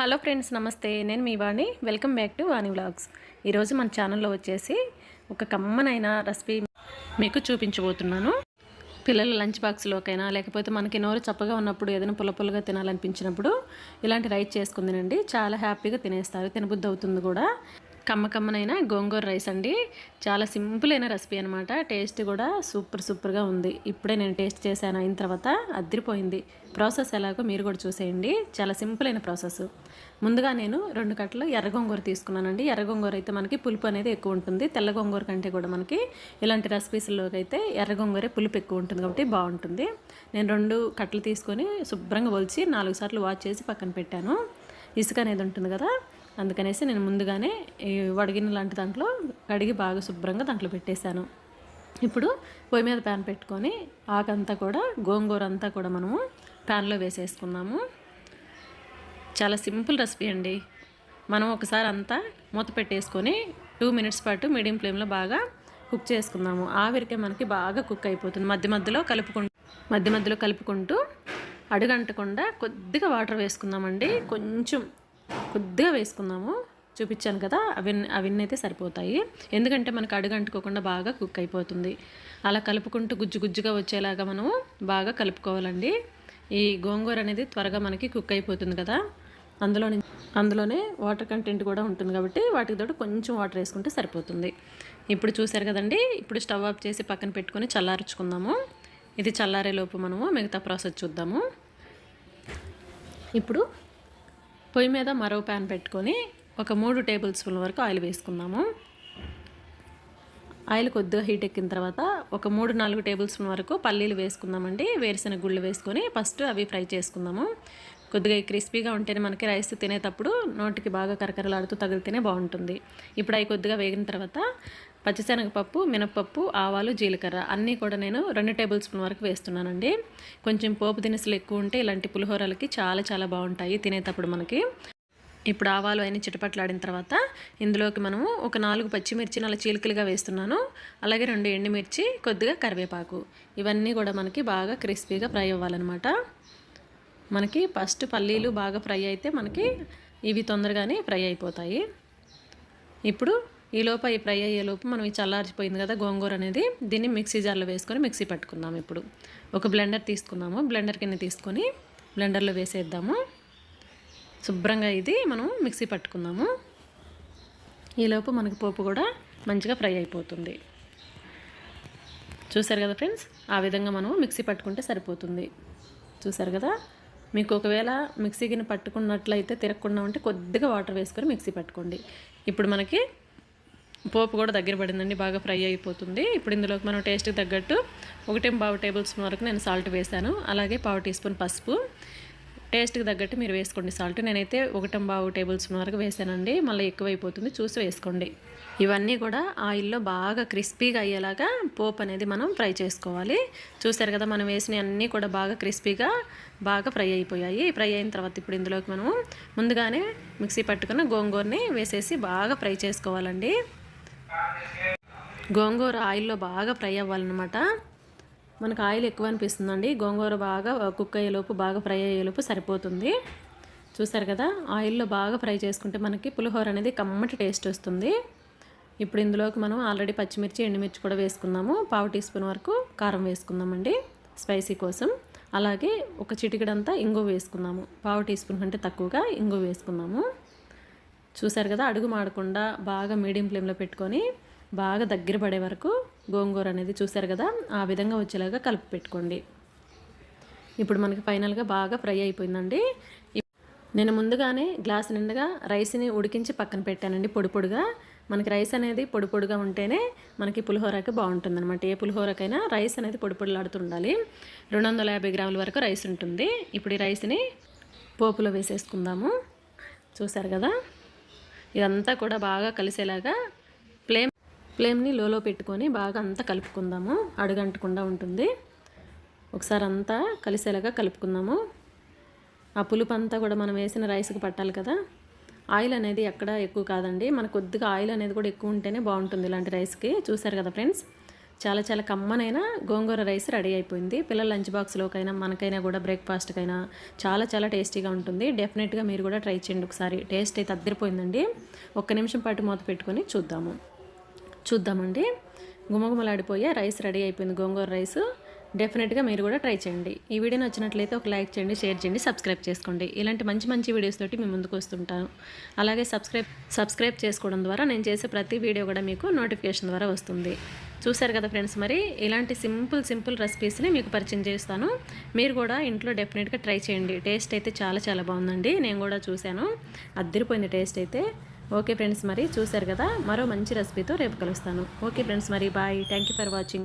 Hello friends నమస్తే. నేను మీ Vani. Welcome back to Vani vlogs. ఈరోజు మన ఛానల్లో వచ్చేసి ఒక కమ్మనైన రెసిపీ మీకు చూపించబోతున్నాను. పిల్లల లంచ్ బాక్స్లోకైనా లేకపోతే మనకి నోరు చప్పగా ఉన్నప్పుడు ఏదైనా పుల్ల పుల్లగా తినాలనిపించినప్పుడు ఇలాంటి రైస్ చేసుకుని తినండి చాలా హ్యాపీగా తినేస్తారు. తినబుద్ధి అవుతుంది కూడా. కమ్మ కమ్మనైన గోంగూర రైస్ అండి. చాలా సింపుల్ అయిన రెసిపీ అనమాట టేస్ట్ కూడా సూపర్ సూపర్గా ఉంది. ఇప్పుడే నేను టేస్ట్ చేశాను అయిన తర్వాత అద్దరిపోయింది. ప్రాసెస్ ఎలాగో మీరు కూడా చూసేయండి. చాలా సింపుల్ అయిన ప్రాసెస్. ముందుగా నేను రెండు కట్టలు ఎర్ర గోంగూర తీసుకున్నానండి. ఎర్ర గోంగూర అయితే మనకి పులుపు అనేది ఎక్కువ ఉంటుంది. తెల్ల గోంగూర కంటే కూడా మనకి ఇలాంటి రెసిపీస్లోకి అయితే ఎర్ర గోంగూరే పులుపు ఎక్కువ ఉంటుంది కాబట్టి బాగుంటుంది. నేను రెండు కట్టలు తీసుకొని శుభ్రంగా ఒలిచి నాలుగు సార్లు వాష్ చేసి పక్కన పెట్టాను. ఇసుక అనేది ఉంటుంది కదా అందుకనేసి నేను ముందుగానే వడిగిన లాంటి దాంట్లో కడిగి బాగా శుభ్రంగా దాంట్లో పెట్టేశాను. ఇప్పుడు పొయ్యి మీద ప్యాన్ పెట్టుకొని ఆకంతా కూడా గోంగూర అంతా కూడా మనము ప్యాన్లో వేసేసుకున్నాము. చాలా సింపుల్ రెసిపీ అండి. మనం ఒకసారి అంతా మూత పెట్టేసుకొని టూ మినిట్స్ పాటు మీడియం ఫ్లేమ్లో బాగా కుక్ చేసుకున్నాము ఆవిరికే మనకి బాగా కుక్ అయిపోతుంది. మధ్య మధ్యలో కలుపుకుంటూ మధ్య మధ్యలో కలుపుకుంటూ అడుగంటకుండా కొద్దిగా వాటర్ వేసుకుందామండి. కొంచెం కొద్దిగా వేసుకుందాము చూపించాను కదా అవి అవన్నీ అయితే సరిపోతాయి. ఎందుకంటే మనకు అడుగంటుకోకుండా బాగా కుక్ అయిపోతుంది. అలా కలుపుకుంటూ గుజ్జు గుజ్జుగా వచ్చేలాగా మనం బాగా కలుపుకోవాలండి. ఈ గోంగూర అనేది త్వరగా మనకి కుక్ అయిపోతుంది కదా. అందులో అందులోనే వాటర్ కంటెంట్ కూడా ఉంటుంది కాబట్టి వాటికి తోడు కొంచెం వాటర్ వేసుకుంటే సరిపోతుంది. ఇప్పుడు చూసారు కదండి ఇప్పుడు స్టవ్ ఆఫ్ చేసి పక్కన పెట్టుకొని చల్లార్చుకుందాము. ఇది చల్లారేలోపు మనము మిగతా ప్రాసెస్ చూద్దాము. ఇప్పుడు పొయ్యి మీద మరో ప్యాన్ పెట్టుకొని ఒక మూడు టేబుల్ స్పూన్ వరకు ఆయిల్ వేసుకుందాము. ఆయిల్ కొద్దిగా హీట్ ఎక్కిన తర్వాత ఒక మూడు నాలుగు టేబుల్ స్పూన్ వరకు పల్లీలు వేసుకుందామండి. వేరుశనగ గుళ్ళు వేసుకొని ఫస్ట్ అవి ఫ్రై చేసుకుందాము. కొద్దిగా క్రిస్పీగా ఉంటేనే మనకి రైస్ తినేటప్పుడు నోటికి బాగా కరకరలాడుతూ తగిలితేనే బాగుంటుంది. ఇప్పుడు అవి కొద్దిగా వేగిన తర్వాత పచ్చిశనగపప్పు మినపప్పు ఆవాలు జీలకర్ర అన్నీ కూడా నేను రెండు టేబుల్ స్పూన్ వరకు వేస్తున్నానండి. కొంచెం పోపు దినుసులు ఎక్కువ ఉంటే ఇలాంటి పులిహోరలకి చాలా చాలా బాగుంటాయి తినేటప్పుడు మనకి. ఇప్పుడు ఆవాలు అయిన చిటపట్లాడిన తర్వాత ఇందులోకి మనము ఒక నాలుగు పచ్చిమిర్చి నల్ల చీలికలుగా వేస్తున్నాను. అలాగే రెండు ఎండుమిర్చి కొద్దిగా కరివేపాకు. ఇవన్నీ కూడా మనకి బాగా క్రిస్పీగా ఫ్రై అవ్వాలన్నమాట. మనకి ఫస్ట్ పల్లీలు బాగా ఫ్రై అయితే మనకి ఇవి తొందరగానే ఫ్రై అయిపోతాయి. ఇప్పుడు ఈ లోపు ఈ ఫ్రై అయ్యేలోపు మనం ఈ చల్లారిపోయింది కదా గోంగూర అనేది దీన్ని మిక్సీ జార్లో వేసుకొని మిక్సీ పట్టుకుందాం ఇప్పుడు. ఒక బ్లెండర్ తీసుకున్నాము బ్లెండర్ కింద తీసుకొని బ్లెండర్లో వేసేద్దాము. శుభ్రంగా ఇది మనం మిక్సీ పట్టుకుందాము. ఈలోపు మనకి పోపు కూడా మంచిగా ఫ్రై అయిపోతుంది. చూసారు కదా ఫ్రెండ్స్? ఆ విధంగా మనం మిక్సీ పట్టుకుంటే సరిపోతుంది. చూసారు కదా? మీకు ఒకవేళ మిక్సీ గిన్నె పట్టుకున్నట్లయితే తిరగకుండా ఉంటే కొద్దిగా వాటర్ వేసుకొని మిక్సీ పట్టుకోండి. ఇప్పుడు మనకి పోపు కూడా దగ్గర పడిందండి బాగా ఫ్రై అయిపోతుంది. ఇప్పుడు ఇందులోకి మనం టేస్ట్కి తగ్గట్టు ఒకటి పావు టేబుల్ స్పూన్ వరకు నేను సాల్ట్ వేసాను. అలాగే పావు టీ స్పూన్ పసుపు. టేస్ట్కి తగ్గట్టు మీరు వేసుకోండి సాల్ట్. నేనైతే ఒకటం బావు టేబుల్ స్పూన్ వరకు వేసానండి. మళ్ళీ ఎక్కువైపోతుంది చూసి వేసుకోండి. ఇవన్నీ కూడా ఆయిల్లో బాగా క్రిస్పీగా అయ్యేలాగా పోపు అనేది మనం ఫ్రై చేసుకోవాలి. చూసారు కదా మనం వేసిన అన్నీ కూడా బాగా క్రిస్పీగా బాగా ఫ్రై అయిపోయాయి. ఫ్రై అయిన తర్వాత ఇప్పుడు ఇందులోకి మనము ముందుగానే మిక్సీ పట్టుకున్న గోంగూరని వేసేసి బాగా ఫ్రై చేసుకోవాలండి. గోంగూర ఆయిల్లో బాగా ఫ్రై అవ్వాలన్నమాట. మనకు ఆయిల్ ఎక్కువ అనిపిస్తుందండి. గోంగూర బాగా కుక్ అయ్యేలోపు బాగా ఫ్రై అయ్యేలోపు సరిపోతుంది. చూసారు కదా ఆయిల్లో బాగా ఫ్రై చేసుకుంటే మనకి పులిహోర అనేది కమ్మటి టేస్ట్ వస్తుంది. ఇప్పుడు ఇందులోకి మనం ఆల్రెడీ పచ్చిమిర్చి ఎండుమిర్చి కూడా వేసుకుందాము పావు టీ స్పూన్ వరకు కారం వేసుకుందామండి స్పైసీ కోసం. అలాగే ఒక చిటికడంతా ఇంగు వేసుకున్నాము. పావు టీ స్పూన్ కంటే తక్కువగా ఇంగు వేసుకున్నాము. చూసారు కదా అడుగు మాడకుండా బాగా మీడియం ఫ్లేమ్లో పెట్టుకొని బాగా దగ్గర పడే వరకు గోంగూర అనేది చూసారు కదా ఆ విధంగా వచ్చేలాగా కలిపి పెట్టుకోండి. ఇప్పుడు మనకి ఫైనల్గా బాగా ఫ్రై అయిపోయిందండి. నేను ముందుగానే గ్లాస్ నిండుగా రైస్ని ఉడికించి పక్కన పెట్టానండి పొడి పొడిగా. మనకి రైస్ అనేది పొడి పొడిగా ఉంటేనే మనకి పులిహోరకి బాగుంటుందన్నమాట. ఏ పులిహోరకైనా రైస్ అనేది పొడి పొడిలాడుతుండాలి రెండు వందల యాభై గ్రాముల వరకు రైస్ ఉంటుంది. ఇప్పుడు ఈ రైస్ని పోపులో వేసేసుకుందాము. చూసారు కదా? ఇదంతా కూడా బాగా కలిసేలాగా ఫ్లేమ్ ఫ్లేమ్ని లోలో పెట్టుకొని బాగా అంతా కలుపుకుందాము. అడుగంటకుండా ఉంటుంది. ఒకసారి అంతా కలిసేలాగా కలుపుకుందాము. ఆ పులుపు అంతా కూడా మనం వేసిన రైస్కి పట్టాలి కదా. ఆయిల్ అనేది ఎక్కడ ఎక్కువ కాదండి. మన కొద్దిగా ఆయిల్ అనేది కూడా ఎక్కువ ఉంటేనే బాగుంటుంది ఇలాంటి రైస్కి. చూసారు కదా ఫ్రెండ్స్? చాలా చాలా కమ్మనైన గోంగూర రైస్ రెడీ అయిపోయింది. పిల్లల లంచ్ బాక్స్లోకైనా మనకైనా కూడా బ్రేక్ఫాస్ట్కైనా చాలా చాలా టేస్టీగా ఉంటుంది. డెఫినెట్గా మీరు కూడా ట్రై చేయండి ఒకసారి. టేస్ట్ అయితే అద్దరిపోయిందండి. ఒక్క నిమిషం పాటు మూత పెట్టుకొని చూద్దాము. చూద్దామండి. గుమగుమలాడిపోయే రైస్ రెడీ అయిపోయింది గోంగూర రైస్. డెఫినెట్గా మీరు కూడా ట్రై చేయండి. ఈ వీడియో నచ్చినట్లయితే ఒక లైక్ చేయండి షేర్ చేయండి సబ్స్క్రైబ్ చేసుకోండి. ఇలాంటి మంచి మంచి వీడియోస్ తోటి మీ ముందుకు వస్తుంటాను. అలాగే సబ్స్క్రైబ్ సబ్స్క్రైబ్ చేసుకోవడం ద్వారా నేను చేసే ప్రతి వీడియో కూడా మీకు నోటిఫికేషన్ ద్వారా వస్తుంది. చూశారు కదా ఫ్రెండ్స్ మరి? ఇలాంటి సింపుల్ సింపుల్ రెసిపీస్ని మీకు పరిచయం చేస్తాను. మీరు కూడా ఇంట్లో డెఫినెట్గా ట్రై చేయండి. టేస్ట్ అయితే చాలా చాలా బాగుందండి. నేను కూడా చూశాను. అద్దరిపోయింది టేస్ట్ అయితే. ఓకే ఫ్రెండ్స్ మరి చూశారు కదా? మరో మంచి రెసిపీతో రేపు కలుస్తాను. ఓకే ఫ్రెండ్స్ మరి bye thank you for watching